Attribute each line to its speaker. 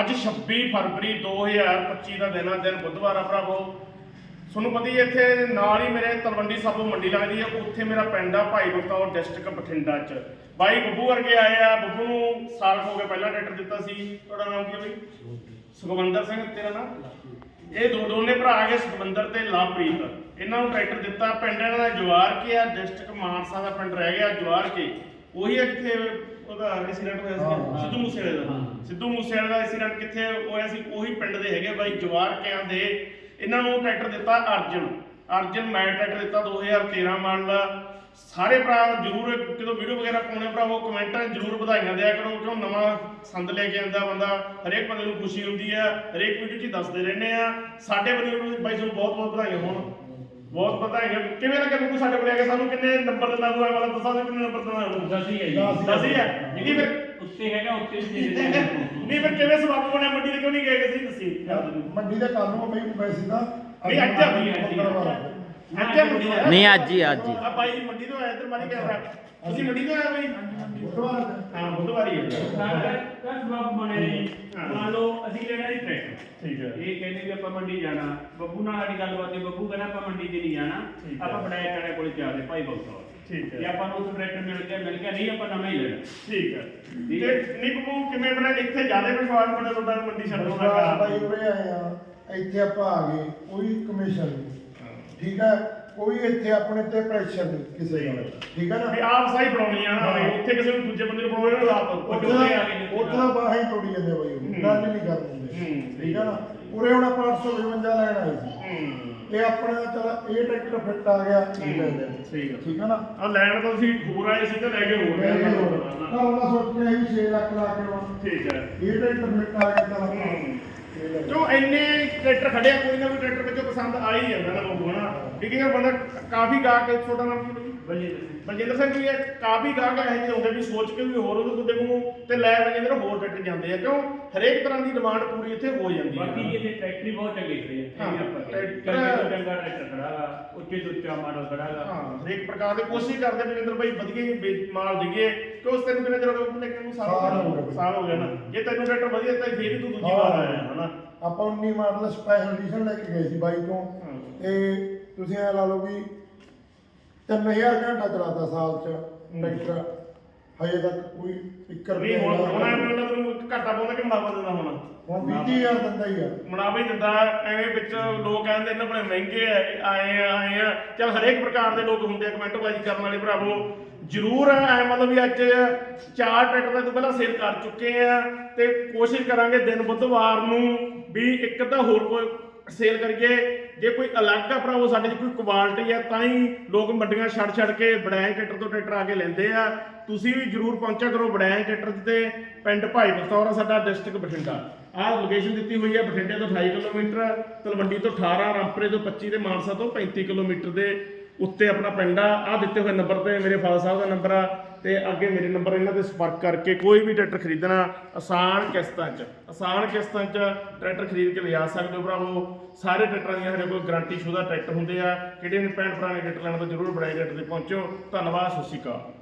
Speaker 1: ਅੱਜ 26 ਫਰਵਰੀ 2025 ਦਾ ਦਿਨ ਆ, ਦਿਨ ਬੁੱਧਵਾਰ ਆ ਭਰਾਵੋ। ਤੁਹਾਨੂੰ ਪਤਾ ਹੀ ਇੱਥੇ ਨਾਲ ਹੀ ਮੇਰੇ ਤਲਵੰਡੀ ਸਾਬੋ ਮੰਡੀ ਲੱਗਦੀ ਹੈ, ਉੱਥੇ ਮੇਰਾ ਪਿੰਡ ਆ, ਭਾਈ ਬਖਤੌਰ ਡਿਸਟ੍ਰਿਕਟ ਬਠਿੰਡਾ ਚ। ਬਾਈ ਬੱਬੂ ਵਰਗੇ ਆਏ ਆ, ਬੱਬੂ ਨੂੰ ਸਾਲ ਹੋ ਗਿਆ ਪਹਿਲਾਂ ਟਰੈਕਟਰ ਦਿੱਤਾ ਸੀ। ਤੁਹਾਡਾ ਨਾਮ ਕੀ ਹੈ ਬਈ? ਸੁਖਵੰਦਰ ਸਿੰਘ, ਤੇਰਾ ਨਾਮ? ਇਹ ਦੋ ਦੋਨੇ ਭਰਾ ਹੈਗੇ ਸੁਖਵੰਦਰ ਤੇ ਲਵਪ੍ਰੀਤ। ਇਹਨਾਂ ਨੂੰ ਟਰੈਕਟਰ ਦਿੱਤਾ, ਪਿੰਡ ਇਹਨਾਂ ਦਾ ਜਵਾਰ ਕੇ ਆ ਡਿਸਟ੍ਰਿਕਟ ਮਾਨਸਾ ਦਾ ਪਿੰਡ ਰਹਿ ਗਿਆ ਜਵਾਰ ਕੇ ਉਹੀ ਆ ਕਿੱਥੇ ਉਹਦਾ ਐਕਸੀਡੈਂਟ ਹੋਇਆ ਸੀ। ਸਿੱਧੂ ਮੂਸੇਵਾਲੇ ਦਾ। ਸਿੱਧੂ ਮੂਸੇਵਾਲੇ ਦਾ ਐਕਸੀਡੈਂਟ ਕਿੱਥੇ ਹੋਇਆ ਸੀ ਉਹੀ ਪਿੰਡ ਦੇ ਹੈਗੇ ਬਾਈ ਜਵਾਰ ਕਿਆਂ ਦੇ। ਇਹਨਾਂ ਨੂੰ ਟਰੈਕਟਰ ਦਿੱਤਾ ਅਰਜਨ। ਅਰਜਨ ਮੈਂ ਟਰੈਕਟਰ ਦਿੱਤਾ 2013 ਮਾਡਲ ਸਾਰੇ ਭਰਾ ਜਰੂਰ ਜਦੋਂ ਵੀਡੀਓ ਵਗੈਰਾ ਪਾਉਣੇ ਭਰਾਵੋ ਕਮੈਂਟਾਂ 'ਚ ਜਰੂਰ ਵਧਾਈਆਂ ਦਿਆ ਕਰੋ। ਕਿਉਂ ਨਵਾਂ ਸੰਦ ਲੈ ਕੇ ਆਂਦਾ ਬੰਦਾ ਹਰੇਕ ਬੰਦੇ ਨੂੰ ਖੁਸ਼ੀ ਹੁੰਦੀ ਆ ਹਰੇਕ ਵੀਡੀਓ 'ਚ ਹੀ ਦੱਸਦੇ ਰਹਿੰਦੇ ਆ। ਸਾਡੇ ਵੱਲੋਂ ਵੀ ਬਾਈ ਤੁਹਾਨੂੰ ਬਹੁਤ ਬਹੁਤ ਵਧਾਈਆਂ ਹੋਣ। ਬਹੁਤ ਵਧਾਈਆਂ ਕਿਵੇਂ ਲੱਗਿਆ ਮੈਨੂੰ ਸਾਡੇ ਕੋਲ ਆ ਕੇ ਸਾਨੂੰ ਕਿੰਨੇ ਨੰਬਰ ਦਿੰਦਾ ਤੂੰ ਇਹ ਵਾਲਾ ਦੱਸਾਂ ਦੇ ਕਿੰਨੇ ਨੰਬਰ ਦਿੰਦਾ।
Speaker 2: ਦਸ ਹੀ ਹੈ ਜੀ।
Speaker 3: ਦਸ।
Speaker 1: ਦਸ ਹੀ ਹੈ। ਨਹੀਂ ਫਿਰ
Speaker 2: ਉੱਤੇ ਹੈਗਾ ਉੱਤੇ ਵੀ ਦੇ ਦਿੰਦੇ
Speaker 1: ਨਹੀਂ ਫਿਰ ਕਿਵੇਂ ਸਵਾਬ ਬਣਿਆ ਮੰਡੀ ਤੇ ਕਿਉਂ ਨਹੀਂ ਗਏ? ਸੀ ਤੁਸੀਂ
Speaker 3: ਮੰਡੀ ਦੇ ਕੱਲ ਨੂੰ ਬਈ ਵੈਸੇ ਤਾਂ
Speaker 1: ਨਹੀਂ, ਅੱਜ ਅੱਜ ਹੀ
Speaker 4: ਨਹੀਂ ਅੱਜ ਹੀ ਅੱਜ ਹੀ।
Speaker 1: ਆ ਬਾਈ ਜੀ ਮੰਡੀ ਤੋਂ ਆਇਆ ਇੱਧਰ ਮਾਰੀ ਕੈਮਰਾ ਤੁਸੀਂ ਮੰਡੀ ਤੋਂ ਬਾਈ?
Speaker 3: ਬੁੱਧਵਾਰ।
Speaker 1: ਹਾਂ ਬੁੱਧਵਾਰੀ ਹੈ
Speaker 2: ਕਸ ਬਾਪ ਬਣੇ ਜੀ। ਮੰਨ ਲਓ ਅਸੀਂ ਲੈਣਾ ਹੀ ਟਰੈਕਟਰ।
Speaker 1: ਠੀਕ ਹੈ।
Speaker 2: ਇਹ ਕਹਿੰਦੇ ਵੀ ਆਪਾਂ ਮੰਡੀ ਜਾਣਾ। ਬੱਬੂ ਨਾਲ ਸਾਡੀ ਗੱਲਬਾਤ ਹੋਈ। ਬੱਬੂ ਕਹਿੰਦਾ ਆਪਾਂ ਮੰਡੀ 'ਚ ਨਹੀਂ ਜਾਣਾ।
Speaker 1: ਠੀਕ ਹੈ।
Speaker 2: ਆਪਾਂ ਬਣਾਇਆ ਕਾਣੇ ਕੋਲੇ ਚੱਲਦੇ ਭਾਈ ਬਖਤੌਰ
Speaker 1: ਠੀਕ
Speaker 2: ਜੇ
Speaker 1: ਹੈ
Speaker 2: ਆਪਾਂ ਨੂੰ ਉੱਥੇ ਟਰੈਕਟਰ ਮਿਲ ਗਿਆ ਮਿਲ ਗਿਆ ਨਹੀਂ ਆਪਾਂ ਨਵਾਂ ਹੀ ਲੈਣਾ।
Speaker 1: ਠੀਕ ਹੈ।
Speaker 2: ਠੀਕ
Speaker 1: ਤੇ ਨਹੀਂ ਬੱਬੂ ਕਿਵੇਂ ਬਣਾ ਇੱਥੇ ਜ਼ਿਆਦਾ ਵਿਸ਼ਵਾਸ ਬਣਾ ਤੁਹਾਡਾ ਮੰਡੀ ਛੱਡਣ ਦਾ
Speaker 3: ਵਿਸ਼ਵਾਸ ਬਾਈ
Speaker 1: ਕਾਰਨ
Speaker 3: ਉਰੇ ਆਏ ਆ। ਇੱਥੇ ਆਪਾਂ ਆ ਗਏ ਕੋਈ ਕਮਿਸ਼ਨ ਨਹੀਂ ਠੀਕ ਹੈ? ਕੋਈ ਇੱਥੇ ਆਪਣੇ ਤੇ ਪ੍ਰੈਸ਼ਰ ਨਹੀਂ ਕਿਸੇ ਦਾ ਠੀਕ ਹੈ
Speaker 1: ਵੀ
Speaker 3: ਨਾ
Speaker 1: ਆਪ ਸਹੀ ਬਣਾਉਣੀ ਆ। ਨਾ ਵੀ ਉੱਥੇ ਕਿਸੇ ਨੂੰ ਦੂਜੇ ਬੰਦੇ ਨੂੰ ਬਣਾਉਣਾ ਨਾ ਆਪ
Speaker 3: ਉੱਥੇ
Speaker 2: ਆ। ਗਏ ਨੇ।
Speaker 3: ਉੱਥੇ ਤਾਂ ਬਾਹਾਂ ਹੀ ਤੋੜੀ ਜਾਂਦੇ ਬਾਈ ਉਹ। ਗੱਲ ਨਹੀਂ ਦਿੰਦੇ।
Speaker 1: ਹੂੰ,
Speaker 3: ਠੀਕ ਹੈ ਨਾ? ਉਰੇ ਹੁਣ ਆਪਾਂ 855 ਲੈਣ ਆਏ ਸੀ।
Speaker 1: ਹੂੰ।
Speaker 3: ਇਹ ਆਪਣਾ ਚਲ ਇਹ ਟਰੈਕਟਰ ਫਿੱਟ ਆ ਗਿਆ।
Speaker 1: ਠੀਕ ਹੈ
Speaker 3: ਠੀਕ ਹੈ ਨਾ?
Speaker 1: ਆ ਲੈਣ ਤਾਂ ਤੁਸੀਂ ਹੋਰ ਆਏ ਸੀ ਤੇ ਲੈ ਕੇ ਹੋਰ
Speaker 3: ਇਹ ਤਾਂ ਉਹਨਾਂ ਸੋਚਿਆ ਸੀ 6 ਲੱਖ ਲਾ ਕੇ ਆਉਣਾ।
Speaker 1: ਠੀਕ ਹੈ।
Speaker 3: ਇਹ ਟਰੈਕਟਰ ਫਿੱਟ ਆ ਗਿਆ ਤਾਂ।
Speaker 1: ਜੋ ਇੰਨੇ ਟਰੈਕਟਰ ਖੜੇ ਆ? ਕੋਈ ਨਾ ਕੋਈ ਟਰੈਕਟਰ ਵਿੱਚੋਂ ਪਸੰਦ ਆ ਹੀ ਜਾਂਦਾ ਨਾ ਠੀਕ ਹੈ ਬੰਦਾ ਕਾਫੀ ਗਾ ਕੇ ਛੋਟਾ ਨਾਮ ਕੀ ਬਈ
Speaker 2: ਬਲੇ
Speaker 1: ਬਲਜਿੰਦਰ ਸਿੰਘ ਵੀ ਇਹ ਕਾਫੀ ਗਾਹਕ ਇਹੋ ਜਿਹੇ ਹੁੰਦੇ ਵੀ ਸੋਚ ਕੇ ਵੀ ਹੋਰ ਉਹਦੇ ਤੁਹਾਡੇ ਕੋਲ ਤੇ ਲੈ ਬਲਜਿੰਦਰ ਹੋਰ ਟਰੈਕਟਰ ਜਾਂਦੇ ਆ ਕਿਉਂ ਹਰੇਕ ਤਰ੍ਹਾਂ ਦੀ ਡਿਮਾਂਡ ਪੂਰੀ ਇੱਥੇ ਹੋ ਜਾਂਦੀ
Speaker 2: ਬਾਕੀ
Speaker 1: ਹੈ
Speaker 2: ਇਹਦੇ ਟਰੈਕਟਰ ਬਹੁਤ ਚੰਗੇ ਖੜੇ ਆ
Speaker 1: ਹਾਂ। ਟਰੈਕਟਰ-
Speaker 2: ਚੰਗੇ ਟਰੈਕਟਰ ਖੜਾ ਗਾ ਉੱਚੇ ਤੋਂ ਉੱਚਾ ਮਾਡਲ ਖੜਾ ਗਾ
Speaker 1: ਹਾਂ ਹਰੇਕ ਪ੍ਰਕਾਰ ਦੀ ਕੋਸ਼ਿਸ਼ ਕਰਦੇ ਬਲਜਿੰਦਰ ਭਾਈ ਵਧੀਆ ਹੀ ਵੇ- ਮਾਲ ਦਿਗੇ ਕਿ ਉਸ ਤੈਨੂੰ ਕਿੰਨੇ ਚਿਰ ਹੋ ਗਿਆ ਉਹਨੇ ਕਿਹਨੂੰ ਸਾਲ
Speaker 3: ਸਾਲ ਹੋ ਗਿਆ।
Speaker 1: ਸਾਲ ਹੋ ਗਿਆ ਨਾ ਜੇ ਤੈਨੂੰ ਟਰੈਕਟਰ ਵਧੀਆ ਤਾਂ ਫੇਰ ਹੀ ਤੂੰ ਦੂਜੀ। ਵਾਰ ਆਇਆ ਹਨਾ
Speaker 3: ਆਪਾਂ 19 ਮਾਡਲ ਸਪੈਸ਼ਲ ਐਡੀਸ਼ਨ ਲੈ ਕੇ ਗਏ ਸੀ ਬਾਈ ਤੋਂ
Speaker 1: ਹਾਂ।
Speaker 3: ਤੇ ਤੁਸੀਂ ਇਹ ਲਾ ਲਓ ਵੀ 3000 ਘੰਟਾ ਚਲਾਤਾ ਸਾਲ ਚ ਟਰੈਕਟਰ ਹਜੇ ਤੱਕ ਕੋਈ 1
Speaker 1: ਨਹੀਂ ਹੁਣ ਐਵੇਂ
Speaker 3: ਦਾ
Speaker 1: ਉਹਨਾਂ ਤੈਨੂੰ ਘਾਟਾ ਪਾਉਂਦਾ ਕਿ ਮੁਨਾਫਾ ਦਿੰਦਾ ਹੁਣ?
Speaker 3: ਹੁਣ 20000 ਦਿੰਦਾ ਹੀ ਆ।
Speaker 1: ਮੁਨਾਫਾ ਹੀ ਦਿੰਦਾ ਐਵੇਂ ਵਿੱਚ ਲੋਕ ਕਹਿੰਦੇ ਇਹਨਾਂ ਬੜੇ ਮਹਿੰਗੇ ਆ ਆਏ ਆ ਆਏ ਆ। ਚਲ ਹਰੇਕ ਪ੍ਰਕਾਰ ਦੇ ਲੋਕ ਹੁੰਦੇ ਆ ਕਮੈਂਟ ਬਾਜੀ ਕਰਨ ਵਾਲੇ ਭਰਾਵੋ। ਜ਼ਰੂਰ ਐ ਮਤਲਬ ਵੀ ਅੱਜ ਚਾਰ ਟਰੈਕਟਰ ਤਾਂ ਤੋਂ ਪਹਿਲਾਂ ਸੇਲ ਕਰ ਚੁੱਕੇ ਆ ਤੇ ਕੋਸ਼ਿਸ਼ ਕਰਾਂਗੇ ਦਿਨ ਬੁੱਧਵਾਰ ਨੂੰ ਵੀ ਇੱਕ ਅੱਧਾ ਹੋਰ ਕੋਈ ਸੇਲ ਕਰੀਏ, ਜੇ ਕੋਈ ਅਲੱਗ ਆ ਭਰਾਵੋ ਸਾਡੇ 'ਚ ਕੋਈ ਕੁਆਲਿਟੀ ਆ, ਤਾਂ ਹੀ ਲੋਕ ਮੰਡੀਆਂ ਛੱਡ ਛੱਡ ਕੇ ਬੜਾਏ ਟਰੈਕਟਰ ਤੋਂ ਟਰੈਕਟਰ ਆ ਕੇ ਲੈਂਦੇ ਆ। ਤੁਸੀਂ ਵੀ ਜਰੂਰ ਪਹੁੰਚਿਆ ਕਰੋ ਬੜਾਏ ਟਰੈਕਟਰ ਤੇ, ਪਿੰਡ ਭਾਈ ਬਖਤੌਰ ਆ ਸਾਡਾ ਡਿਸਟ੍ਰਿਕਟ ਬਠਿੰਡਾ। ਆਹ ਲੋਕੇਸ਼ਨ ਦਿੱਤੀ ਹੋਈ ਹੈ ਬਠਿੰਡੇ ਤੋਂ 28 ਕਿਲੋਮੀਟਰ, ਤਲਵੰਡੀ ਤੋਂ 18 ਰਾਮਪਰੇ ਤੋਂ 25 ਤੇ ਮਾਨਸਾ ਤੋਂ 35 ਕਿਲੋਮੀਟਰ ਦੇ ਉੱਤੇ ਆਪਣਾ ਪਿੰਡ ਆ। ਆਹ ਦਿੱਤੇ ਹੋਏ ਨੰਬਰ ਤੇ ਮੇਰੇ ਫਾਦਰ ਸਾਹਿਬ ਦਾ ਨੰਬਰ ਆ। ਤੇ ਅੱਗੇ ਮੇਰੇ ਨੰਬਰ ਇਹਨਾਂ ਤੇ ਸੰਪਰਕ ਕਰਕੇ ਕੋਈ ਵੀ ਟਰੈਕਟਰ ਖਰੀਦਣਾ ਆਸਾਨ ਕਿਸ਼ਤਾਂ 'ਚ, ਆਸਾਨ ਕਿਸ਼ਤਾਂ 'ਚ ਟਰੈਕਟਰ ਖਰੀਦ ਕੇ ਲਿਜਾ ਸਕਦੇ ਹੋ ਭਰਾਵੋ। ਸਾਰੇ ਟਰੈਕਟਰਾਂ ਦੀਆਂ ਸਾਡੇ ਕੋਲ ਗਾਰੰਟੀ ਸ਼ੁਦਾ ਟਰੈਕਟਰ ਹੁੰਦੇ ਆ। ਕਿਹੜੇ ਨੇ ਭੈਣ ਭਰਾ ਨੇ ਟਰੈਕਟਰ ਲੈਣਾ ਤਾਂ ਜਰੂਰ ਬੜਾਈ ਰੇਟ ਤੇ ਪਹੁੰਚੋ। ਧੰਨਵਾਦ, ਸਤਿ ਸ਼੍ਰੀ ਅਕਾਲ।